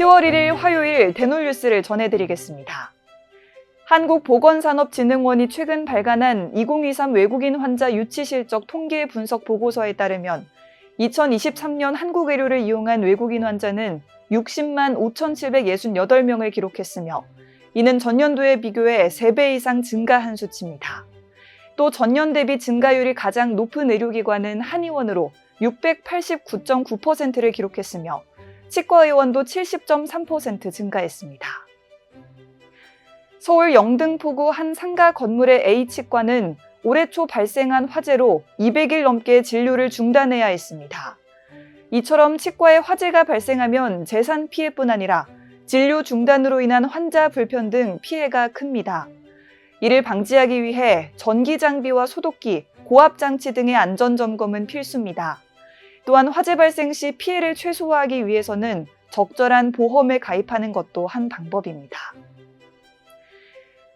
10월 1일 화요일 대놀 뉴스를 전해드리겠습니다. 한국보건산업진흥원이 최근 발간한 2023 외국인 환자 유치 실적 통계 분석 보고서에 따르면 2023년 한국 의료를 이용한 외국인 환자는 60만 5,768명을 기록했으며 이는 전년도에 비교해 3배 이상 증가한 수치입니다. 또 전년 대비 증가율이 가장 높은 의료기관은 한의원으로 689.9%를 기록했으며 치과 의원도 70.3% 증가했습니다. 서울 영등포구 한 상가 건물의 A치과는 올해 초 발생한 화재로 200일 넘게 진료를 중단해야 했습니다. 이처럼 치과에 화재가 발생하면 재산 피해뿐 아니라 진료 중단으로 인한 환자 불편 등 피해가 큽니다. 이를 방지하기 위해 전기 장비와 소독기, 고압 장치 등의 안전 점검은 필수입니다. 또한 화재 발생 시 피해를 최소화하기 위해서는 적절한 보험에 가입하는 것도 한 방법입니다.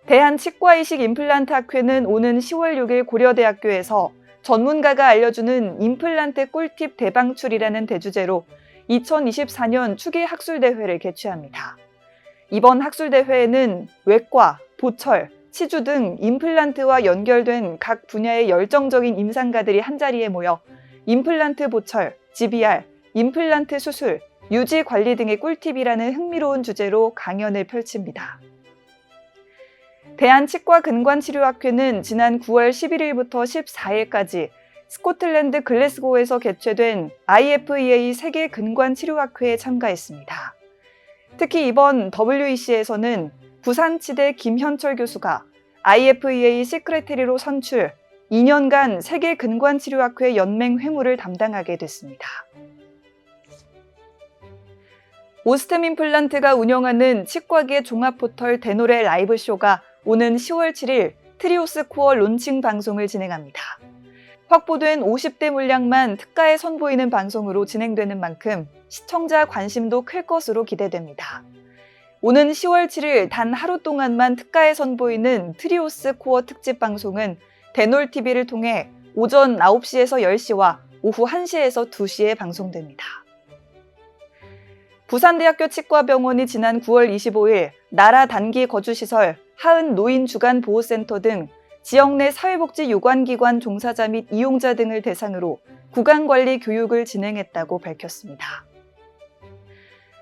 대한치과이식 임플란트 학회는 오는 10월 6일 고려대학교에서 전문가가 알려주는 임플란트 꿀팁 대방출이라는 대주제로 2024년 추기 학술대회를 개최합니다. 이번 학술대회에는 외과, 보철, 치주 등 임플란트와 연결된 각 분야의 열정적인 임상가들이 한자리에 모여 임플란트 보철, GBR, 임플란트 수술, 유지 관리 등의 꿀팁이라는 흥미로운 주제로 강연을 펼칩니다. 대한치과근관치료학회는 지난 9월 11일부터 14일까지 스코틀랜드 글래스고에서 개최된 IFEA 세계 근관치료학회에 참가했습니다. 특히 이번 WEC에서는 부산치대 김현철 교수가 IFEA 시크레테리로 선출 2년간 세계 근관치료학회 연맹 회무를 담당하게 됐습니다. 오스템 임플란트가 운영하는 치과계 종합 포털 대노래 라이브 쇼가 오는 10월 7일 트리오스 코어 론칭 방송을 진행합니다. 확보된 50대 물량만 특가에 선보이는 방송으로 진행되는 만큼 시청자 관심도 클 것으로 기대됩니다. 오는 10월 7일 단 하루 동안만 특가에 선보이는 트리오스 코어 특집 방송은 대놀 TV를 통해 오전 9시에서 10시와 오후 1시에서 2시에 방송됩니다. 부산대학교 치과병원이 지난 9월 25일 나라 단기 거주시설, 하은 노인 주간 보호센터 등 지역 내 사회복지 유관기관 종사자 및 이용자 등을 대상으로 구강관리 교육을 진행했다고 밝혔습니다.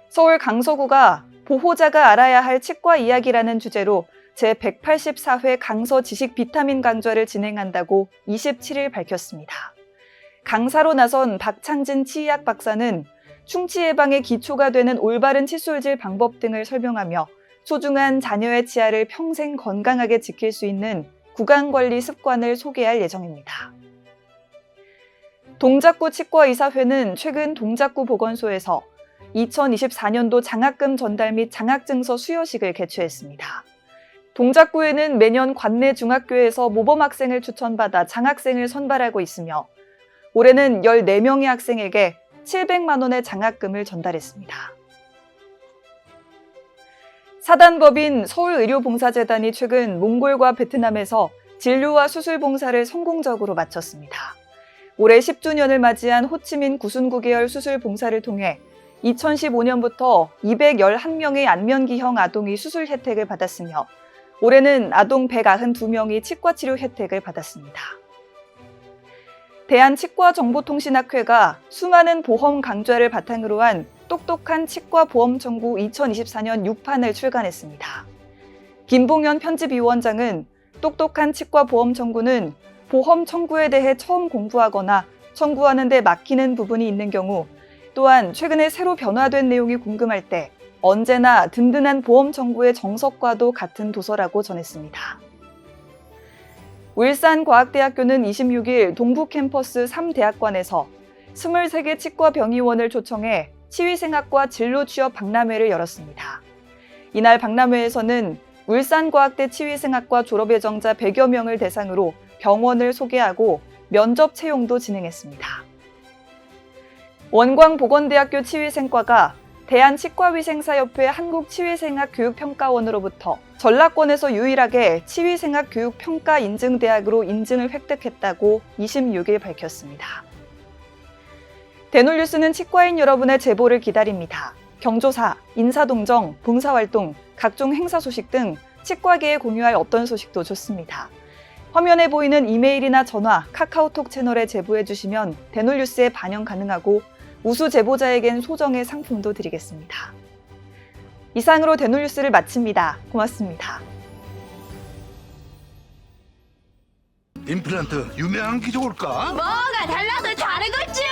서울 강서구가 보호자가 알아야 할 치과 이야기라는 주제로 제184회 강서 지식 비타민 강좌를 진행한다고 27일 밝혔습니다. 강사로 나선 박창진 치의학 박사는 충치 예방의 기초가 되는 올바른 칫솔질 방법 등을 설명하며 소중한 자녀의 치아를 평생 건강하게 지킬 수 있는 구강 관리 습관을 소개할 예정입니다. 동작구 치과의사회는 최근 동작구 보건소에서 2024년도 장학금 전달 및 장학증서 수여식을 개최했습니다. 동작구에는 매년 관내 중학교에서 모범 학생을 추천받아 장학생을 선발하고 있으며 올해는 14명의 학생에게 700만 원의 장학금을 전달했습니다. 사단법인 서울의료봉사재단이 최근 몽골과 베트남에서 진료와 수술 봉사를 성공적으로 마쳤습니다. 올해 10주년을 맞이한 호치민 구순구 계열 수술 봉사를 통해 2015년부터 211명의 안면기형 아동이 수술 혜택을 받았으며 올해는 아동 192명이 치과 치료 혜택을 받았습니다. 대한치과정보통신학회가 수많은 보험 강좌를 바탕으로 한 똑똑한 치과 보험 청구 2024년 6판을 출간했습니다. 김봉현 편집위원장은 똑똑한 치과 보험 청구는 보험 청구에 대해 처음 공부하거나 청구하는 데 막히는 부분이 있는 경우 또한 최근에 새로 변화된 내용이 궁금할 때 언제나 든든한 보험 청구의 정석과도 같은 도서라고 전했습니다. 울산과학대학교는 26일 동부 캠퍼스 3대학관에서 23개 치과 병의원을 초청해 치위생학과 진로 취업 박람회를 열었습니다. 이날 박람회에서는 울산과학대 치위생학과 졸업 예정자 100여 명을 대상으로 병원을 소개하고 면접 채용도 진행했습니다. 원광보건대학교 치위생과가 대한치과위생사협회 한국치위생학 교육평가원으로부터 전라권에서 유일하게 치위생학 교육평가 인증대학으로 인증을 획득했다고 26일 밝혔습니다. 대놀뉴스는 치과인 여러분의 제보를 기다립니다. 경조사, 인사동정, 봉사활동, 각종 행사 소식 등 치과계에 공유할 어떤 소식도 좋습니다. 화면에 보이는 이메일이나 전화, 카카오톡 채널에 제보해 주시면 대놀뉴스에 반영 가능하고 우수 제보자에겐 소정의 상품도 드리겠습니다. 이상으로 대놀뉴스를 마칩니다. 고맙습니다. 임플란트 유명한 게 좋을까? 뭐가 달라도 다르겠죠.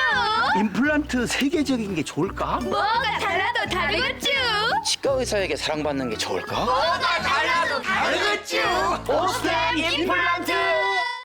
임플란트 세계적인 게 좋을까? 뭐가 달라도 다르겠죠. 치과 의사에게 사랑받는 게 좋을까? 뭐가 달라도 다르겠죠. 오스템 임플란트